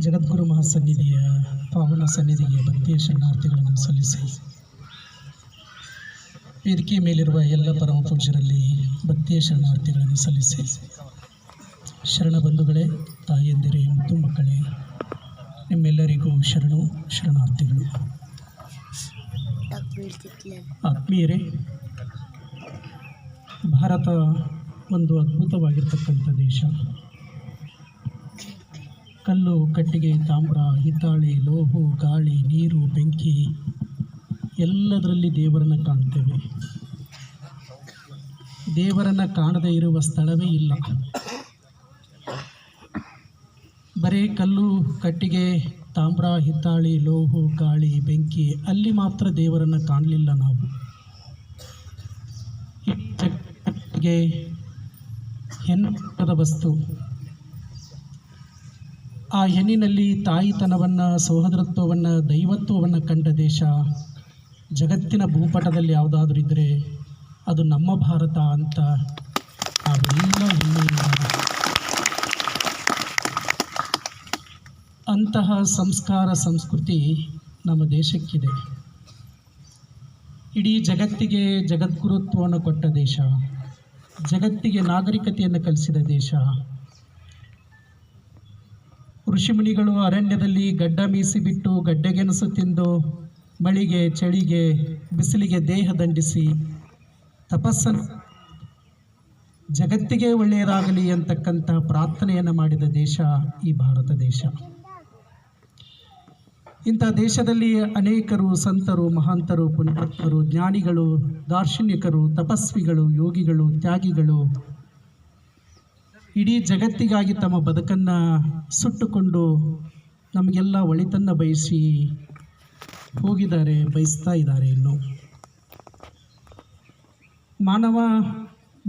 ಜಗದ್ಗುರು ಮಹಾಸನ್ನಿಧಿಯ ಪಾವನ ಸನ್ನಿಧಿಗೆ ಭಕ್ತಿಯ ಶರಣಾರ್ಥಿಗಳನ್ನು ಸಲ್ಲಿಸಿ. ವೇದಿಕೆ ಮೇಲಿರುವ ಎಲ್ಲ ಪರಮ ಪೂಜ್ಯರಲ್ಲಿ ಭಕ್ತಿಯ ಶರಣಾರ್ಥಿಗಳನ್ನು ಸಲ್ಲಿಸಿ. ಶರಣ ಬಂಧುಗಳೇ ತಾಯಿಯಂದಿರೇ ಮತ್ತು ಮಕ್ಕಳೇ, ನಿಮ್ಮೆಲ್ಲರಿಗೂ ಶರಣು, ಶರಣಾರ್ಥಿಗಳು. ಆತ್ಮೀಯರೇ ಭಾರತ ಒಂದು ಅದ್ಭುತವಾಗಿರ್ತಕ್ಕಂಥ ದೇಶ. ಕಲ್ಲು, ಕಟ್ಟಿಗೆ, ತಾಮ್ರ, ಹಿತ್ತಾಳೆ, ಲೋಹು, ಗಾಳಿ, ನೀರು, ಬೆಂಕಿ ಎಲ್ಲದರಲ್ಲಿ ದೇವರನ್ನು ಕಾಣ್ತೇವೆ. ದೇವರನ್ನು ಕಾಣದೇ ಇರುವ ಸ್ಥಳವೇ ಇಲ್ಲ. ಬರೀ ಕಲ್ಲು, ಕಟ್ಟಿಗೆ ತಾಮ್ರ, ಹಿತ್ತಾಳಿ, ಲೋಹು, ಗಾಳಿ, ಬೆಂಕಿ, ಅಲ್ಲಿ ಮಾತ್ರ ದೇವರನ್ನು ಕಾಣಲಿಲ್ಲ ನಾವು. ಜಗತ್ತಿಗೆ ಹೆಣ್ಣದ ವಸ್ತು? ಆ ಹೆಣ್ಣಿನಲ್ಲಿ ತಾಯಿತನವನ್ನು ಸಹೋದರತ್ವವನ್ನು ದೈವತ್ವವನ್ನು ಕಂಡ ದೇಶ ಜಗತ್ತಿನ ಭೂಪಟದಲ್ಲಿ ಯಾವುದಾದ್ರೂ ಇದ್ದರೆ ಅದು ನಮ್ಮ ಭಾರತ ಅಂತ ನಾವೆಲ್ಲ ಹೆಮ್ಮೆಯಿಂದ ಅಂತಹ ಸಂಸ್ಕಾರ ಸಂಸ್ಕೃತಿ ನಮ್ಮ ದೇಶಕ್ಕಿದೆ. ಇಡೀ ಜಗತ್ತಿಗೆ ಜಗದ್ಗುರುತ್ವವನ್ನು ಕೊಟ್ಟ ದೇಶ, ಜಗತ್ತಿಗೆ ನಾಗರಿಕತೆಯನ್ನು ಕಲಿಸಿದ ದೇಶ, ಋಷಿಮುನಿಗಳು ಅರಣ್ಯದಲ್ಲಿ ಗಡ್ಡ ಮೀಸಿ ಬಿಟ್ಟು ಗಡ್ಡೆಗೆನಸು ತಿಂದು ಮಳಿಗೆ, ಚಳಿಗೆ, ಬಿಸಿಲಿಗೆ ದೇಹ ದಂಡಿಸಿ ತಪಸ್ಸನ್ನು ಜಗತ್ತಿಗೆ ಒಳ್ಳೆಯದಾಗಲಿ ಅಂತಕ್ಕಂಥ ಪ್ರಾರ್ಥನೆಯನ್ನು ಮಾಡಿದ ದೇಶ ಈ ಭಾರತ ದೇಶ. ಇಂಥ ದೇಶದಲ್ಲಿ ಅನೇಕರು ಸಂತರು, ಮಹಾಂತರು ಪುಣ್ಯಾತ್ಮರು ಜ್ಞಾನಿಗಳು, ದಾರ್ಶನಿಕರು, ತಪಸ್ವಿಗಳು, ಯೋಗಿಗಳು, ತ್ಯಾಗಿಗಳು ಇಡೀ ಜಗತ್ತಿಗಾಗಿ ತಮ್ಮ ಬದುಕನ್ನು ಸುಟ್ಟುಕೊಂಡು ನಮಗೆಲ್ಲ ಒಳಿತನ್ನು ಬಯಸಿ ಹೋಗಿದ್ದಾರೆ, ಬಯಸ್ತಾ ಇದ್ದಾರೆ ಇನ್ನು. ಮಾನವ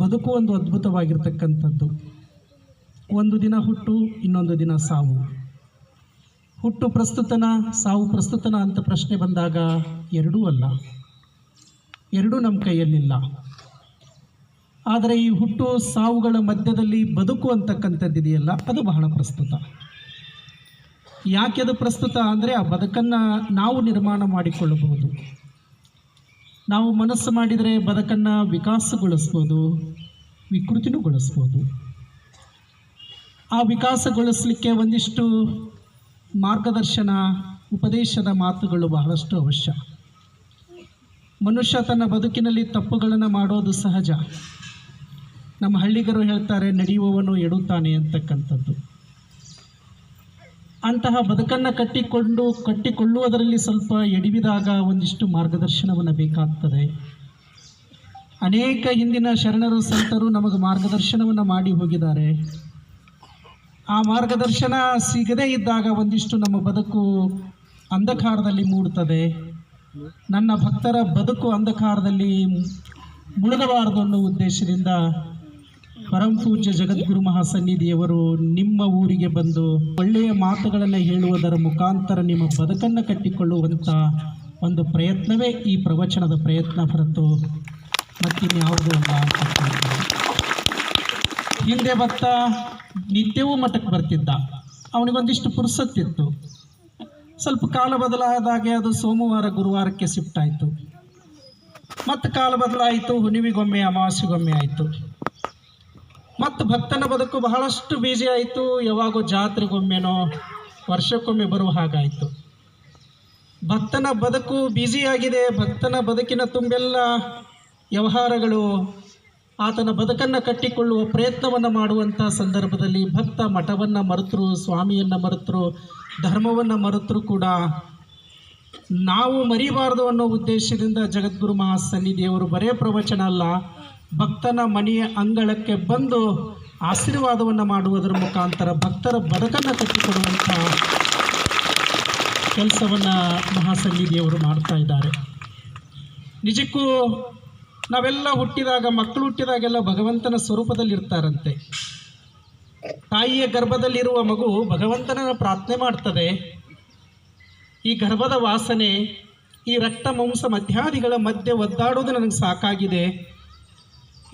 ಬದುಕು ಒಂದು ಅದ್ಭುತವಾಗಿರ್ತಕ್ಕಂಥದ್ದು. ಒಂದು ದಿನ ಹುಟ್ಟು, ಇನ್ನೊಂದು ದಿನ ಸಾವು. ಹುಟ್ಟು ಪ್ರಸ್ತುತನ, ಸಾವು ಪ್ರಸ್ತುತನ ಅಂತ ಪ್ರಶ್ನೆ ಬಂದಾಗ ಎರಡೂ ಅಲ್ಲ. ಎರಡೂ ನಮ್ಮ ಕೈಯಲ್ಲಿಲ್ಲ. ಆದರೆ ಈ ಹುಟ್ಟು, ಸಾವುಗಳ ಮಧ್ಯದಲ್ಲಿ ಬದುಕು ಅಂತಕ್ಕಂಥದ್ದಿದೆಯಲ್ಲ, ಅದು ಬಹಳ ಪ್ರಸ್ತುತ. ಯಾಕೆ ಅದು ಪ್ರಸ್ತುತ ಅಂದರೆ ಆ ಬದುಕನ್ನು ನಾವು ನಿರ್ಮಾಣ ಮಾಡಿಕೊಳ್ಳಬಹುದು. ನಾವು ಮನಸ್ಸು ಮಾಡಿದರೆ ಬದುಕನ್ನು ವಿಕಾಸಗೊಳಿಸ್ಬೋದು ವಿಕೃತಿನೂ ಗೊಳಿಸ್ಬೋದು ಆ ವಿಕಾಸಗೊಳಿಸಲಿಕ್ಕೆ ಒಂದಿಷ್ಟು ಮಾರ್ಗದರ್ಶನ ಉಪದೇಶದ ಮಾತುಗಳು ಬಹಳಷ್ಟು ಅವಶ್ಯ. ಮನುಷ್ಯ ತನ್ನ ಬದುಕಿನಲ್ಲಿ ತಪ್ಪುಗಳನ್ನು ಮಾಡೋದು ಸಹಜ. ನಮ್ಮ ಹಳ್ಳಿಗರು ಹೇಳ್ತಾರೆ, ನಡೆಯುವವನು ಎಡುತ್ತಾನೆ ಅಂತಕ್ಕಂಥದ್ದು. ಅಂತಹ ಬದುಕನ್ನು ಕಟ್ಟಿಕೊಂಡು, ಕಟ್ಟಿಕೊಳ್ಳುವುದರಲ್ಲಿ ಸ್ವಲ್ಪ ಎಡವಿದಾಗ ಒಂದಿಷ್ಟು ಮಾರ್ಗದರ್ಶನವನ್ನು ಬೇಕಾಗ್ತದೆ. ಅನೇಕ ಹಿಂದಿನ ಶರಣರು, ಸಂತರು ನಮಗೆ ಮಾರ್ಗದರ್ಶನವನ್ನು ಮಾಡಿ ಹೋಗಿದ್ದಾರೆ. ಆ ಮಾರ್ಗದರ್ಶನ ಸಿಗದೇ ಇದ್ದಾಗ ಒಂದಿಷ್ಟು ನಮ್ಮ ಬದುಕು ಅಂಧಕಾರದಲ್ಲಿ ಮೂಡುತ್ತದೆ ನನ್ನ ಭಕ್ತರ ಬದುಕು ಅಂಧಕಾರದಲ್ಲಿ ಮುಳುಗಬಾರದು ಅನ್ನೋ ಉದ್ದೇಶದಿಂದ ಪರಂಪೂಜ್ಯ ಜಗದ್ಗುರು ಮಹಾಸನ್ನಿಧಿಯವರು ನಿಮ್ಮ ಊರಿಗೆ ಬಂದು ಒಳ್ಳೆಯ ಮಾತುಗಳನ್ನು ಹೇಳುವುದರ ಮುಖಾಂತರ ನಿಮ್ಮ ಬದುಕನ್ನು ಕಟ್ಟಿಕೊಳ್ಳುವಂಥ ಒಂದು ಪ್ರಯತ್ನವೇ ಈ ಪ್ರವಚನದ ಪ್ರಯತ್ನ ಹೊರತು ಮತ್ತಿನ್ಯಾವುದೂ ಅಲ್ಲ ಅಂತಕ್ಕಂಥದ್ದು. ಹಿಂದೆ ಭಕ್ತ ನಿತ್ಯವೂ ಮಠಕ್ಕೆ ಬರ್ತಿದ್ದ. ಅವನಿಗೊಂದಿಷ್ಟು ಪುರುಸತ್ತಿತ್ತು. ಸ್ವಲ್ಪ ಕಾಲ ಬದಲಾದಾಗೆ ಅದು ಸೋಮವಾರ ಗುರುವಾರಕ್ಕೆ ಶಿಫ್ಟ್ ಆಯಿತು ಮತ್ತು ಕಾಲ ಬದಲಾಯಿತು ಹುಣಿವಿಗೊಮ್ಮೆ ಅಮಾವಾಸ್ಯೆಗೊಮ್ಮೆ ಆಯಿತು. ಮತ್ತು ಭಕ್ತನ ಬದುಕು ಬಹಳಷ್ಟು ಬೀಜಿ ಆಯಿತು, ಯಾವಾಗೋ ಜಾತ್ರೆಗೊಮ್ಮೆನೋ ವರ್ಷಕ್ಕೊಮ್ಮೆ ಬರುವ ಹಾಗಾಯಿತು. ಭಕ್ತನ ಬದುಕು ಬ್ಯುಸಿಯಾಗಿದೆ ಭಕ್ತನ ಬದುಕಿನ ತುಂಬೆಲ್ಲ ವ್ಯವಹಾರಗಳು ಆತನ ಬದುಕನ್ನು ಕಟ್ಟಿಕೊಳ್ಳುವ ಪ್ರಯತ್ನವನ್ನು ಮಾಡುವಂಥ ಸಂದರ್ಭದಲ್ಲಿ ಭಕ್ತ ಮಠವನ್ನು ಮರೆತರು, ಸ್ವಾಮಿಯನ್ನು ಮರೆತರು, ಧರ್ಮವನ್ನು ಮರೆತರು ಕೂಡ ನಾವು ಮರಿಬಾರದು ಅನ್ನೋ ಉದ್ದೇಶದಿಂದ ಜಗದ್ಗುರು ಮಹಾಸನ್ನಿಧಿಯವರು ಬರೇ ಪ್ರವಚನ ಅಲ್ಲ, ಭಕ್ತನ ಮನೆಯ ಅಂಗಳಕ್ಕೆ ಬಂದು ಆಶೀರ್ವಾದವನ್ನು ಮಾಡುವುದರ ಮುಖಾಂತರ ಭಕ್ತರ ಬದುಕನ್ನು ಕಟ್ಟಿಕೊಡುವಂಥ ಕೆಲಸವನ್ನು ಮಹಾಸನ್ನಿಧಿಯವರು ಮಾಡ್ತಾ ಇದ್ದಾರೆ. ನಿಜಕ್ಕೂ ನಾವೆಲ್ಲ ಹುಟ್ಟಿದಾಗ, ಮಕ್ಕಳು ಹುಟ್ಟಿದಾಗೆಲ್ಲ ಭಗವಂತನ ಸ್ವರೂಪದಲ್ಲಿ ಇರ್ತಾರಂತೆ ತಾಯಿಯ ಗರ್ಭದಲ್ಲಿರುವ ಮಗು ಭಗವಂತನ ಪ್ರಾರ್ಥನೆ ಮಾಡ್ತದೆ. ಈ ಗರ್ಭದ ವಾಸನೆ, ಈ ರಕ್ತ, ಮಾಂಸ ಮಧ್ಯಾದಿಗಳ ಮಧ್ಯೆ ಒದ್ದಾಡೋದು ನನಗೆ ಸಾಕಾಗಿದೆ.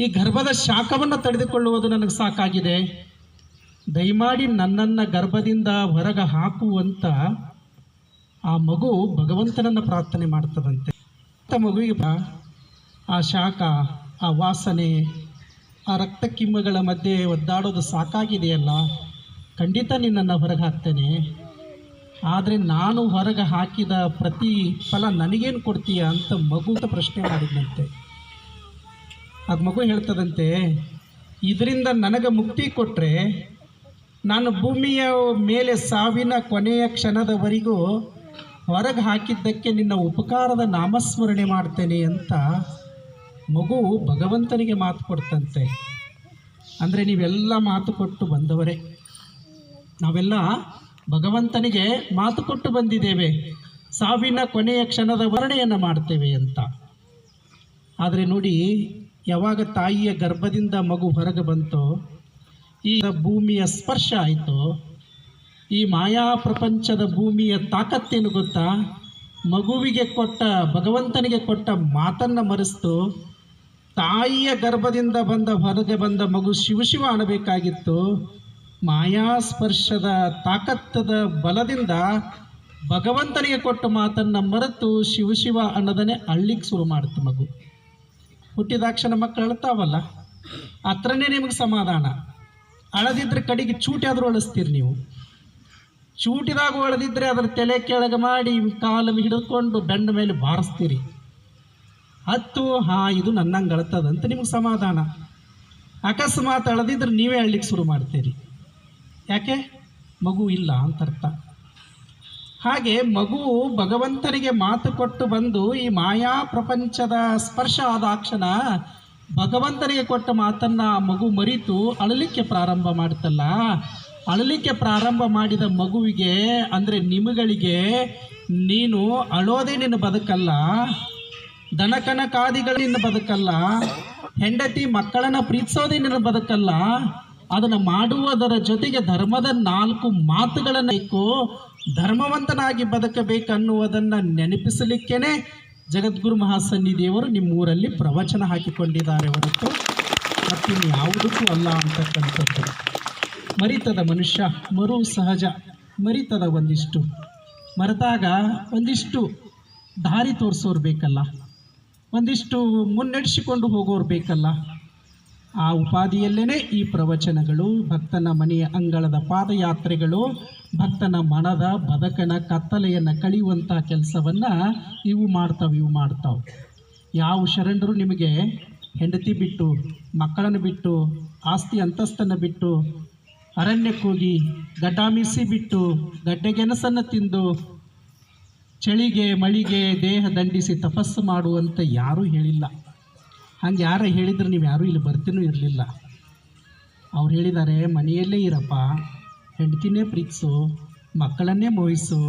ಈ ಗರ್ಭದ ಶಾಖವನ್ನು ತಡೆದುಕೊಳ್ಳುವುದು ನನಗೆ ಸಾಕಾಗಿದೆ. ದಯಮಾಡಿ ನನ್ನನ್ನು ಗರ್ಭದಿಂದ ಹೊರಗೆ ಹಾಕುವಂತ ಆ ಮಗು ಭಗವಂತನನ್ನು ಪ್ರಾರ್ಥನೆ ಮಾಡ್ತದಂತೆ. ಮಗುವಿಗೆ ಆ ಶಾಖ, ಆ ವಾಸನೆ, ಆ ರಕ್ತ ಕಿಮ್ಮಗಳ ಮಧ್ಯೆ ಒದ್ದಾಡೋದು ಸಾಕಾಗಿದೆಯಲ್ಲ? ಖಂಡಿತ ನಿನ್ನನ್ನು ಹೊರಗೆ ಹಾಕ್ತೇನೆ. ಆದರೆ ನಾನು ಹೊರಗೆ ಹಾಕಿದ ಪ್ರತಿ ಫಲ ನನಗೇನು ಕೊಡ್ತೀಯ ಅಂತ ಮಗು ಅಂತ ಪ್ರಶ್ನೆ ಮಾಡಿದಂತೆ ಅದು ಮಗು ಹೇಳ್ತದಂತೆ, ಇದರಿಂದ ನನಗೆ ಮುಕ್ತಿ ಕೊಟ್ಟರೆ ನಾನು ಭೂಮಿಯ ಮೇಲೆ ಸಾವಿನ ಕೊನೆಯ ಕ್ಷಣದವರೆಗೂ ಹೊರಗೆ ಹಾಕಿದ್ದಕ್ಕೆ ನಿನ್ನ ಉಪಕಾರದ ನಾಮಸ್ಮರಣೆ ಮಾಡ್ತೇನೆ ಅಂತ ಮಗು ಭಗವಂತನಿಗೆ ಮಾತು ಕೊಡ್ತಂತೆ. ಅಂದರೆ ನೀವೆಲ್ಲ ಮಾತು ಕೊಟ್ಟು ಬಂದವರೇ. ನಾವೆಲ್ಲ ಭಗವಂತನಿಗೆ ಮಾತು ಕೊಟ್ಟು ಬಂದಿದ್ದೇವೆ. ಸಾವಿನ ಕೊನೆಯ ಕ್ಷಣದ ವರ್ಣೆಯನ್ನು ಮಾಡ್ತೇವೆ ಅಂತ. ಆದರೆ ನೋಡಿ, ಯಾವಾಗ ತಾಯಿಯ ಗರ್ಭದಿಂದ ಮಗು ಹೊರಗೆ ಬಂತೋ, ಈ ಭೂಮಿಯ ಸ್ಪರ್ಶ ಆಯಿತು, ಈ ಮಾಯಾ ಪ್ರಪಂಚದ ಭೂಮಿಯ ತಾಕತ್ತೇನು ಗೊತ್ತಾ? ಮಗುವಿಗೆ ಕೊಟ್ಟ, ಭಗವಂತನಿಗೆ ಕೊಟ್ಟ ಮಾತನ್ನು ಮರೆಸ್ತು ತಾಯಿಯ ಗರ್ಭದಿಂದ ಬಂದ ಹೊರಗೆ ಬಂದ ಮಗು ಶಿವ ಶಿವ ಅನ್ನಬೇಕಾಗಿತ್ತು ಮಾಯಾಸ್ಪರ್ಶದ ತಾಕತ್ತದ ಬಲದಿಂದ ಭಗವಂತನಿಗೆ ಕೊಟ್ಟ ಮಾತನ್ನು ಮರೆತು ಶಿವ ಶಿವ ಅನ್ನೋದನ್ನೇ ಅಳ್ಳಿಗೆ ಶುರು ಮಾಡುತ್ತೆ ಮಗು. ಹುಟ್ಟಿದಾಕ್ಷಣ ಮಕ್ಕಳು ಅಳ್ತಾವಲ್ಲ ಹತ್ರನೇ ನಿಮಗೆ ಸಮಾಧಾನ. ಅಳದಿದ್ರೆ ಕಡೆಗೆ ಚೂಟಿ ಆದರೂ ಅಳಿಸ್ತೀರಿ ನೀವು. ಚೂಟಿದಾಗ ಅಳದಿದ್ರೆ ಅದರ ತಲೆ ಕೆಳಗೆ ಮಾಡಿ ಕಾಲು ಹಿಡಿದುಕೊಂಡು ಬೆಂಡ ಮೇಲೆ ಬಾರಿಸ್ತೀರಿ. ಹತ್ತು, ಹಾ, ಇದು ನನ್ನಂಗೆ ಅಳ್ತದಂತ ನಿಮ್ಗೆ ಸಮಾಧಾನ. ಅಕಸ್ಮಾತ್ ಅಳದಿದ್ರೆ ನೀವೇ ಅಳ್ಲಿಕ್ಕೆ ಶುರು ಮಾಡ್ತೀರಿ. ಯಾಕೆ? ಮಗು ಇಲ್ಲ ಅಂತ ಅರ್ಥ ಹಾಗೆ ಮಗು ಭಗವಂತನಿಗೆ ಮಾತು ಕೊಟ್ಟು ಬಂದು ಈ ಮಾಯಾ ಪ್ರಪಂಚದ ಸ್ಪರ್ಶ ಆದಾಕ್ಷಣ ಭಗವಂತನಿಗೆ ಕೊಟ್ಟ ಮಾತನ್ನ ಮಗು ಮರಿತು ಅಳಲಿಕ್ಕೆ ಪ್ರಾರಂಭ ಮಾಡ್ತಲ್ಲ. ಅಳಲಿಕ್ಕೆ ಪ್ರಾರಂಭ ಮಾಡಿದ ಮಗುವಿಗೆ ಅಂದರೆ ನಿಮಗಳಿಗೆ ನೀನು ಅಳೋದೇ ನಿನ್ನ ಬದುಕಲ್ಲ. ದನಕನಕಾದಿಗಳು ನಿನ್ನ ಬದುಕಲ್ಲ, ಹೆಂಡತಿ ಮಕ್ಕಳನ್ನ ಪ್ರೀತಿಸೋದೇ ನಿನ್ನ ಬದುಕಲ್ಲ, ಅದನ್ನು ಮಾಡುವುದರ ಜೊತೆಗೆ ಧರ್ಮದ ನಾಲ್ಕು ಮಾತುಗಳನ್ನು ಇಕ್ಕು ಧರ್ಮವಂತನಾಗಿ ಬದುಕಬೇಕನ್ನುವುದನ್ನು ನೆನಪಿಸಲಿಕ್ಕೇನೆ ಜಗದ್ಗುರು ಮಹಾಸನ್ನಿಧಿಯವರು ನಿಮ್ಮೂರಲ್ಲಿ ಪ್ರವಚನ ಹಾಕಿಕೊಂಡಿದ್ದಾರೆ ಹೊರತು ಮತ್ತಿನ್ಯಾವುದಕ್ಕೂ ಅಲ್ಲ ಅಂತಕ್ಕಂಥದ್ದು. ಮರಿತದ ಮನುಷ್ಯ, ಮರು ಸಹಜ, ಮರಿತದ ಒಂದಿಷ್ಟು. ಮರೆತಾಗ ಒಂದಿಷ್ಟು ದಾರಿ ತೋರಿಸೋರು ಬೇಕಲ್ಲ. ಒಂದಿಷ್ಟು ಮುನ್ನಡೆಸಿಕೊಂಡು ಹೋಗೋರು ಬೇಕಲ್ಲ. ಆ ಉಪಾದಿಯಲ್ಲೇ ಈ ಪ್ರವಚನಗಳು, ಭಕ್ತನ ಮನೆಯ ಅಂಗಳದ ಪಾದಯಾತ್ರೆಗಳು, ಭಕ್ತನ ಮನದ ಬದಕನ ಕತ್ತಲೆಯನ್ನು ಕಳೆಯುವಂಥ ಕೆಲಸವನ್ನು ಇವು ಮಾಡ್ತಾವೆ ಇವು ಮಾಡ್ತಾವೆ. ಯಾವ ಶರಣರು ನಿಮಗೆ ಹೆಂಡತಿ ಬಿಟ್ಟು, ಮಕ್ಕಳನ್ನು ಬಿಟ್ಟು, ಆಸ್ತಿ ಅಂತಸ್ತನ್ನು ಬಿಟ್ಟು ಅರಣ್ಯಕ್ಕೋಗಿ ಗಡ್ಡಾಮಿಸಿ ಬಿಟ್ಟು ಗಡ್ಡೆಗೆನಸನ್ನು ತಿಂದು ಚಳಿಗೆ, ಮಳಿಗೆ ದೇಹ ದಂಡಿಸಿ ತಪಸ್ಸು ಮಾಡುವಂತ ಯಾರೂ ಹೇಳಿಲ್ಲ. ಹಂಗೆ ಯಾರು ಹೇಳಿದ್ರೆ ನೀವು ಯಾರೂ ಇಲ್ಲಿ ಬರ್ತೀನೂ ಇರಲಿಲ್ಲ. ಅವ್ರು ಹೇಳಿದ್ದಾರೆ ಮನೆಯಲ್ಲೇ ಇರಪ್ಪ, ಹೆಂಡತಿನೇ ಪ್ರೀತಿಸು, ಮಕ್ಕಳನ್ನೇ ಮೋಹಿಸು,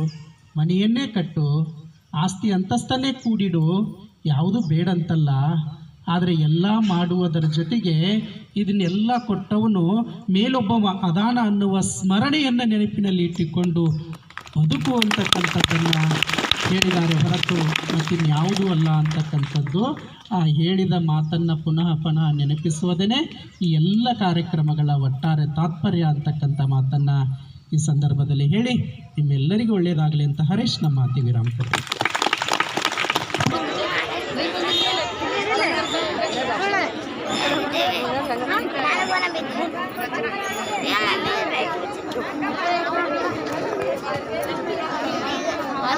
ಮನೆಯನ್ನೇ ಕಟ್ಟು, ಆಸ್ತಿ ಅಂತಸ್ತನ್ನೇ ಕೂಡಿಡು, ಯಾವುದು ಬೇಡಂತಲ್ಲ. ಆದರೆ ಎಲ್ಲ ಮಾಡುವುದರ ಜೊತೆಗೆ ಇದನ್ನೆಲ್ಲ ಕೊಟ್ಟವನು ಮೇಲೊಬ್ಬ ಅದಾನ ಅನ್ನುವ ಸ್ಮರಣೆಯನ್ನು ನೆನಪಿನಲ್ಲಿ ಇಟ್ಟುಕೊಂಡು ಬದುಕು ಅಂತಕ್ಕಂಥದ್ದನ್ನು ಹೇಳಿದ್ದಾರೆ ಹೊರತು ಮತ್ತಿನ್ಯಾವುದೂ ಅಲ್ಲ ಅಂತಕ್ಕಂಥದ್ದು. ಆ ಹೇಳಿದ ಮಾತನ್ನು ಪುನಃ ಪುನಃ ನೆನಪಿಸುವುದೇ ಈ ಎಲ್ಲ ಕಾರ್ಯಕ್ರಮಗಳ ಒಟ್ಟಾರೆ ತಾತ್ಪರ್ಯ ಅಂತಕ್ಕಂಥ ಮಾತನ್ನು ಈ ಸಂದರ್ಭದಲ್ಲಿ ಹೇಳಿ. ನಿಮ್ಮೆಲ್ಲರಿಗೂ ಒಳ್ಳೆಯದಾಗಲಿ ಅಂತ ಹರೀಶ್ ನಮ್ಮ ಮಾತಿ ವಿರಾಮ